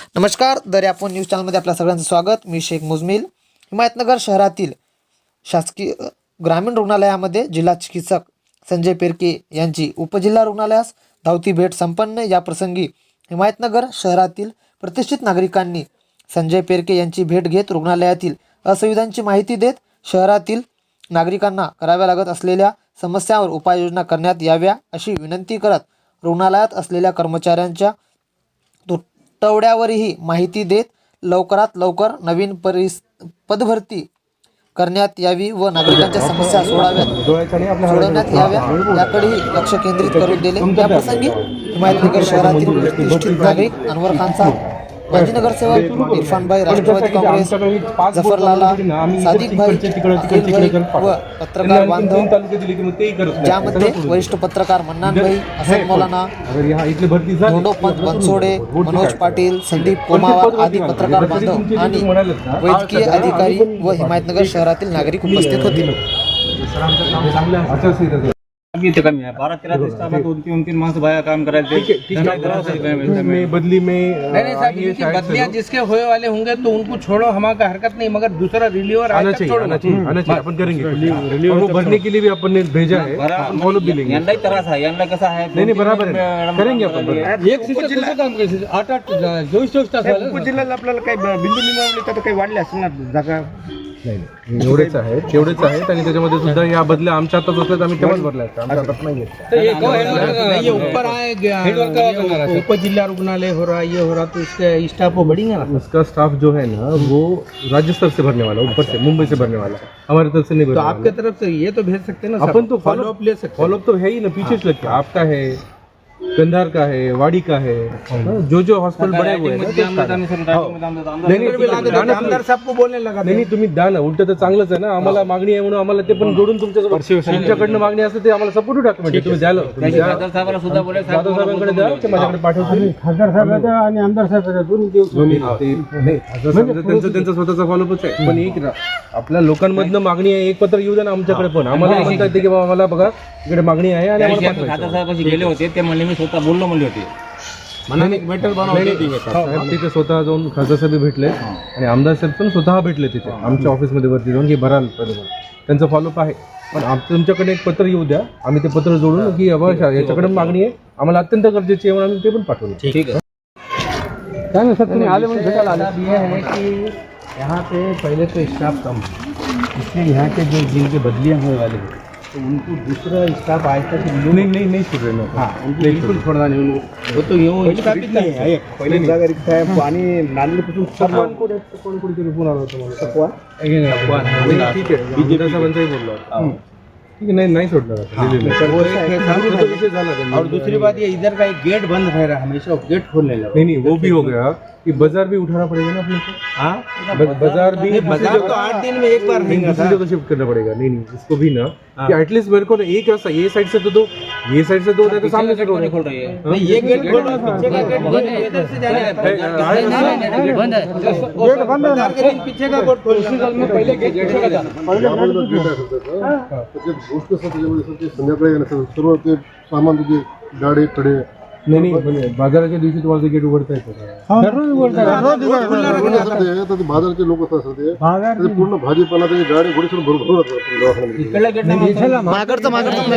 नमस्कार दर न्यूज चॅनलमध्ये आपल्या सगळ्यांचं स्वागत. मी शेख मुजमिल हिमायतनगर शहरातील शासकीय ग्रामीण रुग्णालयामध्ये जिल्हा चिकित्सक संजय पेरके यांची उपजिल्हा रुग्णालयास धावती भेट संपन्न. या प्रसंगी हिमायतनगर शहरातील प्रतिष्ठित नागरिकांनी संजय पेरके यांची भेट घेत रुग्णालयातील असुविधांची माहिती देत शहरातील नागरिकांना कराव्या लागत असलेल्या समस्यांवर उपाययोजना करण्यात याव्या अशी विनंती करत रुग्णालयात असलेल्या कर्मचाऱ्यांच्या तुटवड्यावरही माहिती देत लवकरात लवकर नवीन परिस पदभरती करण्यात यावी व नागरिकांच्या समस्या सोडाव्यात सोडवण्यात याव्या याकडेही लक्ष केंद्रित करून दिले. या प्रसंगी हिमायतनगर शहरातील प्रतिष्ठित नागरिक अनवर खानचा माजी नगरसेवक इरफानभाई राष्ट्रवादी काँग्रेस जफरलाला सादिक भाई अखिल भाई व पत्रकार बांधव ज्यामध्ये वरिष्ठ पत्रकार मन्नान भाई हसन मौलाना धोंडोपंत बनसोडे मनोज पाटील संदीप कोमावार आदी पत्रकार बांधव आणि वैद्यकीय अधिकारी व हिमायतनगर शहरातील नागरिक उपस्थित होते. अभी कमी आहे बारा तेरा स्टाफ आहे दोन तीन तीन माणसं बाया काम करायला ते में बदली में नहीं नहीं साहब इनकी बदलियाँ जिसके होए वाले होंगे तो उनको छोड़ो हमारा हरकत नहीं मगर दूसरा रिलीवर आना चाहिए आना चाहिए आना चाहिए अपन करेंगे और वो भरने के लिए भी अपन ने भेजा है अपन फॉलो भी लेंगे यंदाही त्रास आहे यंदा कसं आहे नहीं नहीं बराबर है। करेंगे अपन एक सिस्टर कसं काम करायचं आठ आठ चोवीस चोवीस तास जिल्ह्याला आपल्याला काही बिंदू निवडले तर काही वाढले असतील ना जागा। नाही नाही. एवढेच आहेत तेवढेच आहेत आणि त्याच्यामध्ये सुद्धा या बदल्या आमच्या हातात असल्या तर आम्ही तेव्हाच भरल्या आमच्या हातात नाही आहेत. नहीं ये ऊपर आए उप जिला रुग्णालय हो रहा ये हो रहा तो इसके स्टाफ वो बढ़ेंगे ना उसका स्टाफ जो है ना वो राज्य स्तर से भरने वाला है, ऊपर से मुंबई से भरने वाला। है। हमारे तरफ से नहीं तो भरने आपके वाला। तरफ से ये तो भेज सकते हैं ना अपन तो फॉलो अप ले सकते हैं। फॉलोअप तो है ही ना पीछे से लगता है आपका है। कंधार का है वाड़ी का है? जो जो हॉस्पिटल बने हुए हैं तुम्ही द्या ना आमदार साहब को बोलने लगा नाही नाही, तुम्ही द्या ना उलट तर चांगलंच आहे ना. आम्हाला मागणी आहे म्हणून आम्हाला ते पण जोडून तुमच्यासोबत तुमच्याकडनं मागणी असते ते आम्हाला सपोर्ट डॉक्युमेंट तुम्ही द्याल साहेबांकडे द्या ते माझ्याकडे पाठवतो खासदार आणि आमदार दोन्ही त्यांचं त्यांचा स्वतःचा फॉलोअपच आहे. पण एक आपल्या लोकांमधनं मागणी आहे एक पत्र येऊ द्या ना आमच्याकडे पण. आम्हाला हे म्हणता येते की बाबा आम्हाला बघा इकडे मागणी आहे आणि. खासदार गेले होते ते म्हणले मी स्वतः बोललो म्हणले होते. साहेब तिथे स्वतः जाऊन खासदार साहेब भेटले. आणि आमदार साहेब पण स्वतः भेटले तिथे. आमच्या ऑफिसमध्ये वरती जाऊन की भराल त्यांचं फॉलोअप आहे. पण आम- तुमच्याकडे एक पत्र येऊ द्या. आम्ही ते पत्र जोडून की बाबा याच्याकडे मागणी आहे. आम्हाला अत्यंत गरजेची आहे म्हणून आम्ही ते पण पाठवलं. ठीक आहे. क्या नहीं सर तुम्हें? आले मुझे भेटायला आले? ये है कि यहाँ पे पहले तो स्टाफ कम. है इसलिए यहाँ के जो जिनके बदलियाँ होने वाले हैं तो उनको दूसरा स्टाफ था कि नाही नहीं नहीं छोड़ रहे हाँ उनको बिल्कुल छोड़ना नहीं उनको वो तो यूँ स्थापित नहीं है पहिले जागा रिक्त आहे पाणी नालीपासून कोण कोणीतरी फोन आला होता मला नाही, ठीक आहे साहेबांचाही बोललो आहे नाही नाही सोडणार. दिलेलं आहे. वो एक है तो विषय झाला त्यांनी. और दूसरी बात ये इधर का एक गेट बंद रह रहा है हमेशा गेट खोलने लगा। नहीं नहीं वो भी हो गया कि बाज़ार भी उठाना पड़ेगा ना अपने को। हाँ? ब- बाज़ार भी नहीं, बाज़ार तो आठ दिन में एक बार नहीं, रहेगा दूसरी जगह शिफ्ट करना पड़ेगा। नहीं नहीं इसको भी ना कि एटलीस्ट मेरे को ना एक रास्ता ये साइड से तो दो ये साइड से दो होता तो सामने से दो। खोल रही है। नहीं ये गेट पीछे का गेट बंद है। इधर से जाना है। बंद है गेट बंद है। बाज़ार के दिन पीछे का गेट खोलना में पहले गेट पीछे का जाना संध्याकाळी येण्याचं सर्व ते सामान तुझे गाडी कडे नहीं नहीं म्हणजे बाजाराच्या दिवशी तुम्हाला गेट उघडता येतं. का? बाजारचे लोक असतात ते. ते पूर्ण भाजीपाला त्याची गाडी घोडी सगळं भरून भरून असतात दवाखान्यामध्ये. इकडल्या गेट नाही मागडचं मागडचं हे.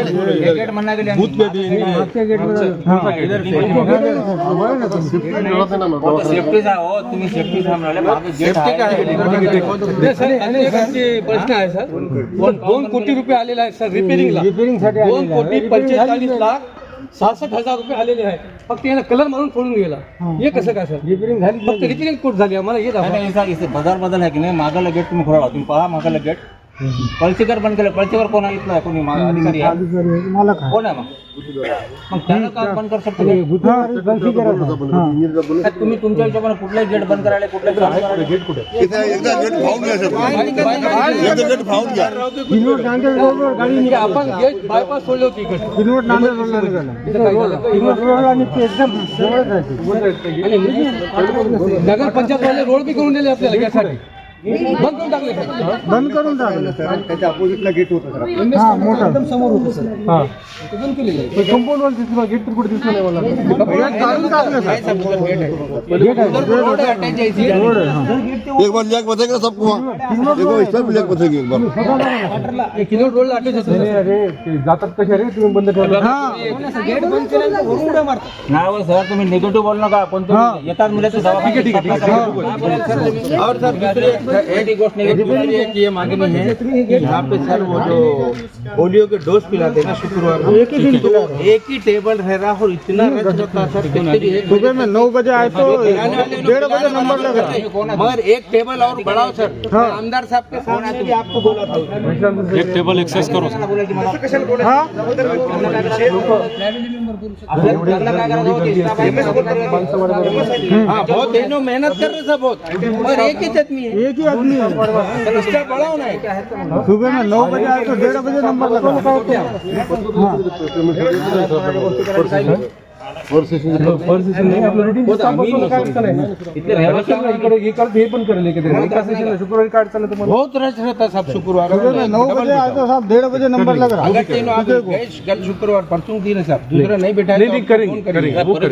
Safety मिळत नाही ना मग दवाखान्यात. हो तुम्ही सेफ्टी म्हणाले मागे गेट आहे प्रश्न आहे सर. दोन दोन कोटी रुपये आलेले आहेत सर रिपेरिंगला दोन कोटी पंचेचाळीस लाख सहासष्ट हजार रुपये आलेले आहेत. फक्त याला कलर मारून सोडून गेला. हे. कसं काय सर रिपेरिंग झाली फक्त रिपेरिंग कोट झाली? आम्हाला हे दाखवा. नाही, नाही, इथं बाजार बदल आहे की नाही? मागाला गेट तुम्ही खोला तुम्ही पहा मागाला गेट पळशीकर बंद केलं. पळशीकर कोण आहे? इथला कोणी? मा- अधिकारी आहे. कोण आहे मग? मग त्यानं का बंद करू शकतो? का? काय तुम्ही तुमच्या हिशोबाने कुठलाही गेट बंद करायला कुठलाही चालू करायला? गेट कुठे? म्हणजे आपण गेट बायपास सोडले होते इकडे. आणि नगर पंचायत वाले रोड बी करून दिले आपल्याला यासाठी. बंद करून टाकले. सर बंद करून टाकलं. सर त्याच्या अपोजिटला गेट होतं सर हा मोठं. एकदम समोर होतं सर. हा. बंद केलेलं कंपाऊंड वर दिसलं गेट तर कुठे दिसलं नाही मला. काढून टाकलं सर. गेट आहे. रोड आहे. हा. एक बार लेक बताएगा सबको वहाँ? देखो इस पर भी लेक बताएगी एक बार। एक किलो रोड अटॅच अरे जातात कशा रे? तुम्ही बंद ठेवलं गेट बंद केल्यानंतर वरून उड्या मारतात. नाही हो सर तुम्ही निगेटिव्ह बोल नका. पण तुम्ही येतात मुलाचं ठीक आहे, ठीक आहे. और सर दूसरी एक- एक गोष्ट निगेटिव एक ये मांगनी है यहाँ पे सर वो जो पोलियो के डोज पिलाते हैं ना शुक्रवार को एक ही तो एक ही टेबल रह रहा और इतना रश होता सर एक सुबह में नौ बजे आए तो डेढ़ बजे नंबर लगा। मगर एक टेबल और बढ़ाओ सर आमदार साहब के फ़ोन आते आपको बोला था। एक टेबल एक्सेस करो। हा? हाँ बहुत है मेहनत कर रहे सब बहुत। और एक ही आदमी है। एक ही आदमी है बढ़ाओ ना क्या है सुबह में नौ बजे आए तो डेढ़ बजे नंबर लगा। हे। बहुत रश रहता सब शुक्रवार सुबह में नौ बजे आए तो साहब डेढ़ बजे नंबर लग। रहा कल शुक्रवार परसों दिन है साहब दूसरा नहीं बैठा नहीं करेंगे।